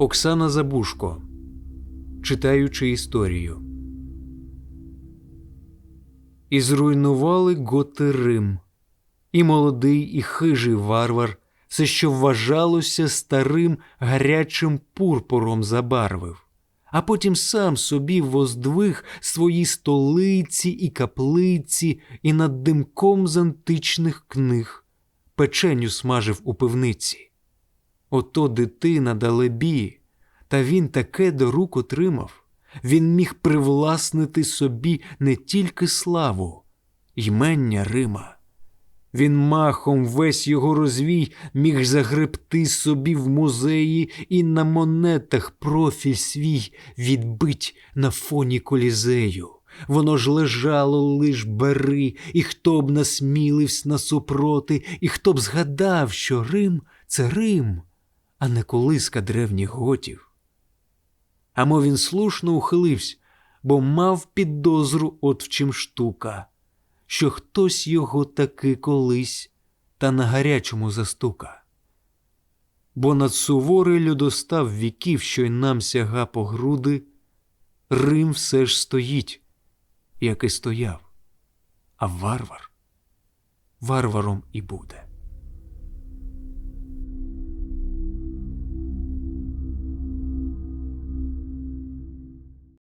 Оксана Забушко. Читаючи історію. І зруйнували готи Рим. І молодий, і хижий варвар все, що вважалося старим гарячим пурпуром забарвив, а потім сам собі воздвиг свої столиці і каплиці, і над димком з античних книг печеню смажив у пивниці. Ото дитина далебі, та він таке до рук отримав. Він міг привласнити собі не тільки славу, ймення Рима. Він махом весь його розвій міг загребти собі в музеї і на монетах профіль свій відбить на фоні колізею. Воно ж лежало лиш бери, і хто б насмілився насупроти, і хто б згадав, що Рим це Рим, а не колиска древніх готів. А мов він слушно ухилився, бо мав підозру от в чим штука, що хтось його таки колись та на гарячому застука. Бо над суворий людостав віків, що й нам сяга по груди, Рим все ж стоїть, як і стояв, а варвар варваром і буде.